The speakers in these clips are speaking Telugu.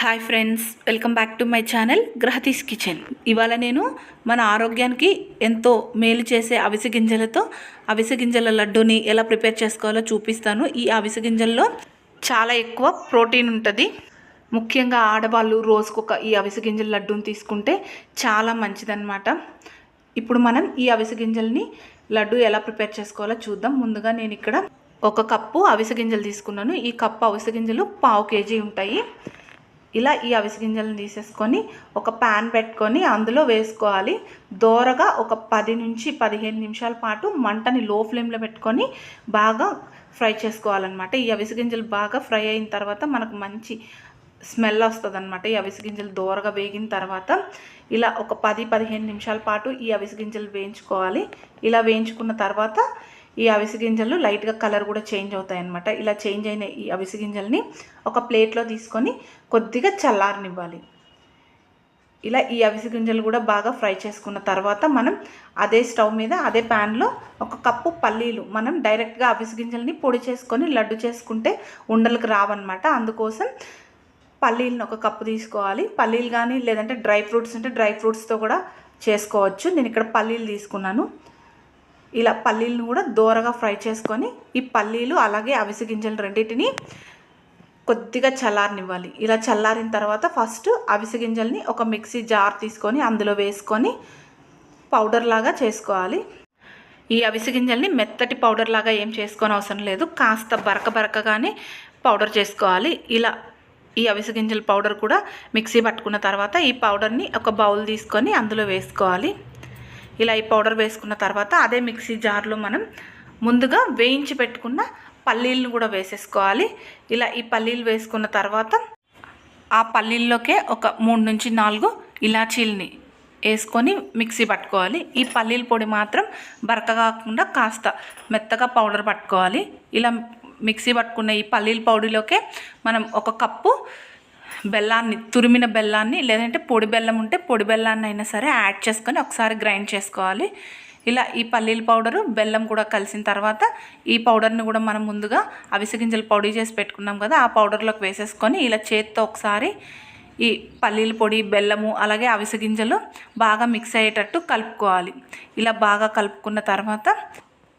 Hi friends welcome back to my channel గ్రహతీస్ kitchen ఇవాళ నేను మన ఆరోగ్యానికి ఎంతో మేలు చేసే అవిసె గింజలతో అవిసె గింజల లడ్డూని ఎలా ప్రిపేర్ చేసుకోవాలో చూపిస్తాను. ఈ అవిసె గింజల్లో చాలా ఎక్కువ ప్రోటీన్ ఉంటుంది. ముఖ్యంగా ఆడవాళ్ళు రోజుకొక ఈ అవిసె గింజల లడ్డూని తీసుకుంటే చాలా మంచిదన్నమాట. ఇప్పుడు మనం ఈ అవిసె గింజల్ని లడ్డు ఎలా ప్రిపేర్ చేసుకోవాలో చూద్దాం. ముందుగా నేను ఇక్కడ ఒక కప్పు అవిసె గింజలు తీసుకున్నాను. ఈ కప్పు అవిసె గింజలు పావు కేజీ ఉంటాయి. ఇలా ఈ అవిసి గింజలను తీసేసుకొని ఒక ప్యాన్ పెట్టుకొని అందులో వేసుకోవాలి. దోరగా ఒక పది నుంచి పదిహేను నిమిషాల పాటు మంటని లో ఫ్లేమ్లో పెట్టుకొని బాగా ఫ్రై చేసుకోవాలన్నమాట. ఈ అవిసి గింజలు బాగా ఫ్రై అయిన తర్వాత మనకు మంచి స్మెల్ వస్తుంది అనమాట ఈ అవిసె గింజలు దోరగా వేగిన తర్వాత ఇలా ఒక పది పదిహేను నిమిషాల పాటు ఈ అవిసి గింజలు వేయించుకోవాలి. ఇలా వేయించుకున్న తర్వాత ఈ అవిసి గింజలు లైట్గా కలర్ కూడా చేంజ్ అవుతాయి అనమాట ఇలా చేంజ్ అయిన ఈ అవిసి గింజల్ని ఒక ప్లేట్లో తీసుకొని కొద్దిగా చల్లారనివ్వాలి. ఇలా ఈ అవిసి గింజలు కూడా బాగా ఫ్రై చేసుకున్న తర్వాత మనం అదే స్టవ్ మీద అదే ప్యాన్లో ఒక కప్పు పల్లీలు మనం డైరెక్ట్గా అవిసి గింజల్ని పొడి చేసుకొని లడ్డు చేసుకుంటే ఉండలకు రావన్నమాట. అందుకోసం పల్లీలను ఒక కప్పు తీసుకోవాలి. పల్లీలు కానీ లేదంటే డ్రై ఫ్రూట్స్ ఉంటే డ్రై ఫ్రూట్స్తో కూడా చేసుకోవచ్చు. నేను ఇక్కడ పల్లీలు తీసుకున్నాను. ఇలా పల్లీలను కూడా దోరగా ఫ్రై చేసుకొని ఈ పల్లీలు అలాగే అవిసి గింజలు రెండింటిని కొద్దిగా చల్లారనివ్వాలి. ఇలా చల్లారిన తర్వాత ఫస్ట్ అవిసి గింజల్ని ఒక మిక్సీ జార్ తీసుకొని అందులో వేసుకొని పౌడర్ లాగా చేసుకోవాలి. ఈ అవిసి గింజల్ని మెత్తటి పౌడర్ లాగా ఏం చేసుకొని అవసరం లేదు. కాస్త బరక బరకగానే పౌడర్ చేసుకోవాలి. ఇలా ఈ అవిసి గింజల పౌడర్ కూడా మిక్సీ పట్టుకున్న తర్వాత ఈ పౌడర్ని ఒక బౌల్ తీసుకొని అందులో వేసుకోవాలి. ఇలా ఈ పౌడర్ వేసుకున్న తర్వాత అదే మిక్సీ జార్లో మనం ముందుగా వేయించి పెట్టుకున్న పల్లీలను కూడా వేసేసుకోవాలి. ఇలా ఈ పల్లీలు వేసుకున్న తర్వాత ఆ పల్లీల్లోకే ఒక మూడు నుంచి నాలుగు ఇలాచీలని వేసుకొని మిక్సీ పట్టుకోవాలి. ఈ పల్లీల పొడి మాత్రం బరక కాకుండా కాస్త మెత్తగా పౌడర్ పట్టుకోవాలి. ఇలా మిక్సీ పట్టుకున్న ఈ పల్లీల పౌడర్లోకే మనం ఒక కప్పు బెల్లాన్ని తురిమిన బెల్లాన్ని లేదంటే పొడి బెల్లం ఉంటే పొడి బెల్లాన్ని అయినా సరే యాడ్ చేసుకొని ఒకసారి గ్రైండ్ చేసుకోవాలి. ఇలా ఈ పల్లీల పౌడరు బెల్లం కూడా కలిసిన తర్వాత ఈ పౌడర్ని కూడా మనం ముందుగా అవిసె గింజలు పొడి చేసి పెట్టుకున్నాం కదా ఆ పౌడర్లోకి వేసేసుకొని ఇలా చేత్తో ఒకసారి ఈ పల్లీల పొడి బెల్లము అలాగే అవిసె గింజలు బాగా మిక్స్ అయ్యేటట్టు కలుపుకోవాలి. ఇలా బాగా కలుపుకున్న తర్వాత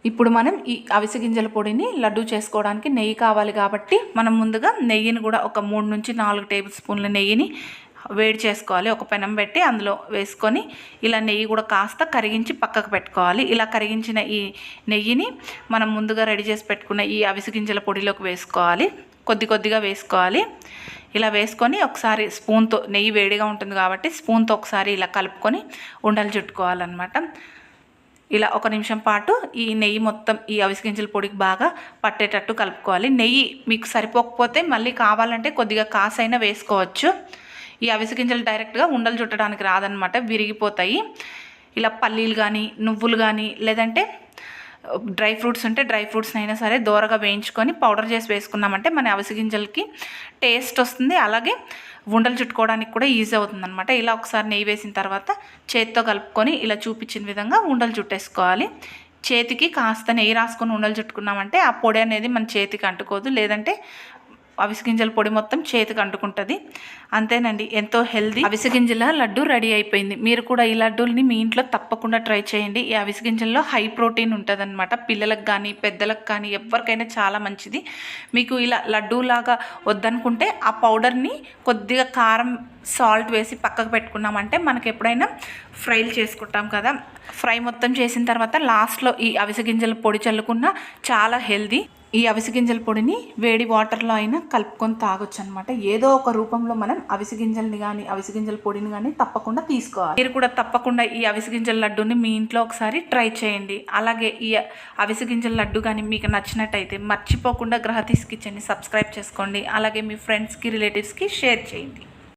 ఇప్పుడు మనం ఈ అవిసె గింజల పొడిని లడ్డు చేసుకోవడానికి నెయ్యి కావాలి కాబట్టి మనం ముందుగా నెయ్యిని కూడా ఒక మూడు నుంచి నాలుగు టేబుల్ స్పూన్ల నెయ్యిని వేడి చేసుకోవాలి. ఒక పెనం పెట్టి అందులో వేసుకొని ఇలా నెయ్యి కూడా కాస్త కరిగించి పక్కకు పెట్టుకోవాలి. ఇలా కరిగించిన ఈ నెయ్యిని మనం ముందుగా రెడీ చేసి పెట్టుకున్న ఈ అవిసె గింజల పొడిలోకి వేసుకోవాలి. కొద్ది కొద్దిగా వేసుకోవాలి. ఇలా వేసుకొని ఒకసారి స్పూన్తో నెయ్యి వేడిగా ఉంటుంది కాబట్టి స్పూన్తో ఒకసారి ఇలా కలుపుకొని ఉండలు చుట్టుకోవాలన్నమాట. ఇలా ఒక నిమిషం పాటు ఈ నెయ్యి మొత్తం ఈ అవిసె పొడికి బాగా పట్టేటట్టు కలుపుకోవాలి. నెయ్యి మీకు సరిపోకపోతే మళ్ళీ కావాలంటే కొద్దిగా కాసైనా వేసుకోవచ్చు. ఈ అవిసె గింజలు డైరెక్ట్గా ఉండలు చుట్టడానికి రాదనమాట విరిగిపోతాయి. ఇలా పల్లీలు కానీ నువ్వులు కానీ లేదంటే డ్రై ఫ్రూట్స్ ఉంటే డ్రై ఫ్రూట్స్ అయినా సరే దోరగా వేయించుకొని పౌడర్ చేసి వేసుకున్నామంటే మన అవిసె గింజలకి టేస్ట్ వస్తుంది. అలాగే ఉండలు చుట్టుకోవడానికి కూడా ఈజీ అవుతుంది అనమాట ఇలా ఒకసారి నెయ్యి వేసిన తర్వాత చేతితో కలుపుకొని ఇలా చూపించిన విధంగా ఉండలు చుట్టేసుకోవాలి. చేతికి కాస్త నెయ్యి రాసుకొని ఉండలు చుట్టుకున్నామంటే ఆ పొడి అనేది మన చేతికి అంటుకోదు. లేదంటే అవిసె గింజల పొడి మొత్తం చేతికి అంటుకుంటుంది. అంతేనండి ఎంతో హెల్దీ అవిసె గింజల లడ్డు రెడీ అయిపోయింది. మీరు కూడా ఈ లడ్డూల్ని మీ ఇంట్లో తప్పకుండా ట్రై చేయండి. ఈ అవిసె గింజల్లో హై ప్రోటీన్ ఉంటుందన్నమాట. పిల్లలకు కానీ పెద్దలకు కానీ ఎవరికైనా చాలా మంచిది. మీకు ఇలా లడ్డూలాగా వద్దనుకుంటే ఆ పౌడర్ని కొద్దిగా కారం సాల్ట్ వేసి పక్కకు పెట్టుకున్నామంటే మనకి ఎప్పుడైనా ఫ్రైలు చేసుకుంటాం కదా. ఫ్రై మొత్తం చేసిన తర్వాత లాస్ట్లో ఈ అవిసె గింజల పొడి చల్లుకున్న చాలా హెల్దీ. ఈ అవిసె గింజల పొడిని వేడి వాటర్లో అయినా కలుపుకొని తాగొచ్చు అనమాట ఏదో ఒక రూపంలో మనం అవిసె గింజల్ని కానీ అవిసె గింజల పొడిని కానీ తప్పకుండా తీసుకోవాలి. మీరు కూడా తప్పకుండా ఈ అవిసె గింజల లడ్డూని మీ ఇంట్లో ఒకసారి ట్రై చేయండి. అలాగే ఈ అవిసె గింజల లడ్డు కానీ మీకు నచ్చినట్టయితే మర్చిపోకుండా గ్రహ కిచెన్ని సబ్స్క్రైబ్ చేసుకోండి. అలాగే మీ ఫ్రెండ్స్కి రిలేటివ్స్కి షేర్ చేయండి.